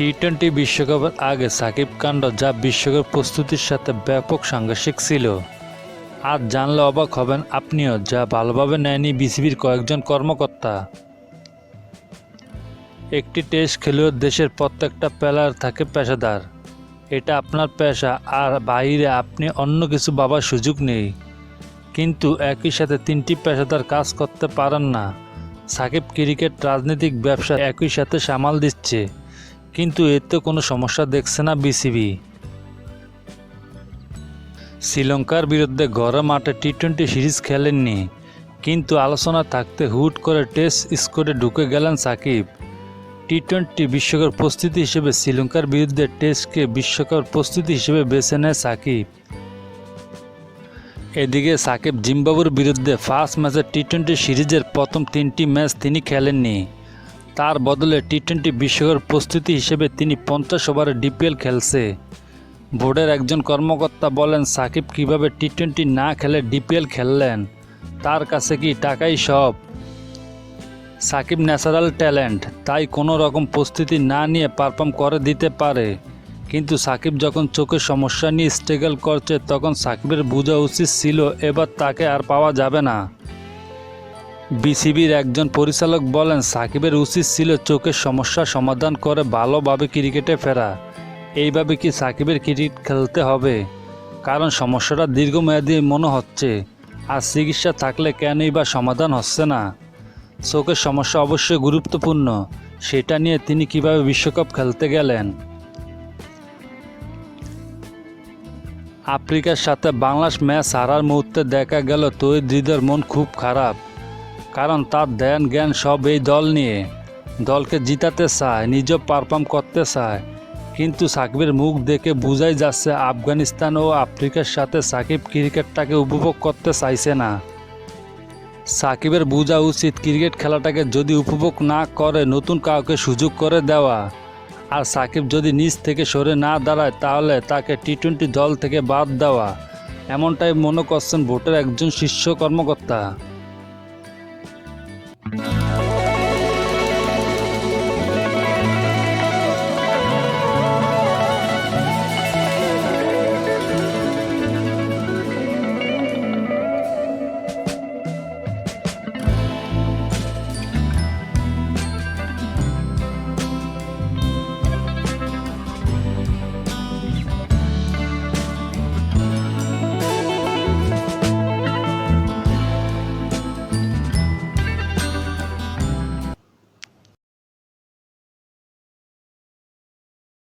T twenty বিশ্বকাপের আগে সাকিব কাণ্ড যা বিশ্বকাপ প্রস্তুতির সাথে ব্যাপক সাংঘর্ষিক ছিল। আজ জানলে অবাক হবেন আপনিও, যা ভালোভাবে নেয়নি বিসিবির কয়েকজন কর্মকর্তা। একটি টেস্ট খেলেও দেশের প্রত্যেকটা প্লেয়ার থাকে পেশাদার। এটা আপনার পেশা, আর বাইরে আপনি অন্য কিছু ভাবার সুযোগ নেই। কিন্তু একই সাথে তিনটি পেশাদার কাজ করতে পারেন না। সাকিব ক্রিকেট, রাজনৈতিক ব্যবসা একই সাথে সামাল দিচ্ছে। কিন্তু এতে কোনো সমস্যা দেখছে না বিসিবি। শ্রীলঙ্কার বিরুদ্ধে ঘরে মাঠে টি টোয়েন্টি সিরিজ খেলেননি, কিন্তু আলোচনা থাকতে হুট করে টেস্ট স্কোরে ঢুকে গেলেন সাকিব। টি টোয়েন্টি বিশ্বকাপ প্রস্তুতি হিসেবে শ্রীলঙ্কার বিরুদ্ধে টেস্টকে বিশ্বকাপ প্রস্তুতি হিসেবে বেছে নেয় সাকিব। এদিকে সাকিব জিম্বাবুর বিরুদ্ধে ফার্স্ট ম্যাচে টি টোয়েন্টি সিরিজের প্রথম তিনটি ম্যাচ তিনি খেলেননি। তার বদলে টি টোয়েন্টি বিশ্বকাপ প্রস্তুতি হিসেবে তিনি পঞ্চাশ ওভারে ডিপিএল খেলছে। বোর্ডের একজন কর্মকর্তা বলেন, সাকিব কীভাবে টি টোয়েন্টি না খেলে ডিপিএল খেললেন, তার কাছে কি টাকাই সব? সাকিব ন্যাচারাল ট্যালেন্ট, তাই কোনো রকম প্রস্তুতি না নিয়ে পারফর্ম করে দিতে পারে। কিন্তু সাকিব যখন চোখের সমস্যা নিয়ে স্ট্রাগল করছে, তখন সাকিবের বোঝা উচিত ছিল, এবার তাকে আর পাওয়া যাবে না। বিসিবির একজন পরিচালক বলেন, সাকিবের উচিত ছিল চোখের সমস্যা সমাধান করে ভালোভাবে ক্রিকেটে ফেরা। এইভাবে কি সাকিবের ক্রিকেট খেলতে হবে? কারণ সমস্যাটা দীর্ঘমেয়াদী মনে হচ্ছে। আর চিকিৎসা থাকলে কেনই বা সমাধান হচ্ছে না? চোখের সমস্যা অবশ্যই গুরুত্বপূর্ণ। সেটা নিয়ে তিনি কীভাবে বিশ্বকাপ খেলতে গেলেন? আফ্রিকার সাথে বাংলাদেশ ম্যাচ হারার মুহূর্তে দেখা গেল তৈরি হৃদয়ের মন খুব খারাপ। কারণ তার ধ্যান, জ্ঞান সব এই দল নিয়ে। দলকে জিতাতে চায় নিজেও পারফর্ম করতে চায়। কিন্তু সাকিবের মুখ দেখে বোঝাই যাচ্ছে, আফগানিস্তান ও আফ্রিকার সাথে সাকিব ক্রিকেটটাকে উপভোগ করতে চাইছে না। সাকিবের বোঝা উচিত ক্রিকেট খেলাটাকে যদি উপভোগ না করে, নতুন কাউকে সুযোগ করে দেওয়া। আর সাকিব যদি নিজ থেকে সরে না দাঁড়ায়, তাহলে তাকে টি টোয়েন্টি দল থেকে বাদ দেওয়া। এমনটাই মনে করছেন ভোটের একজন শীর্ষ কর্মকর্তা।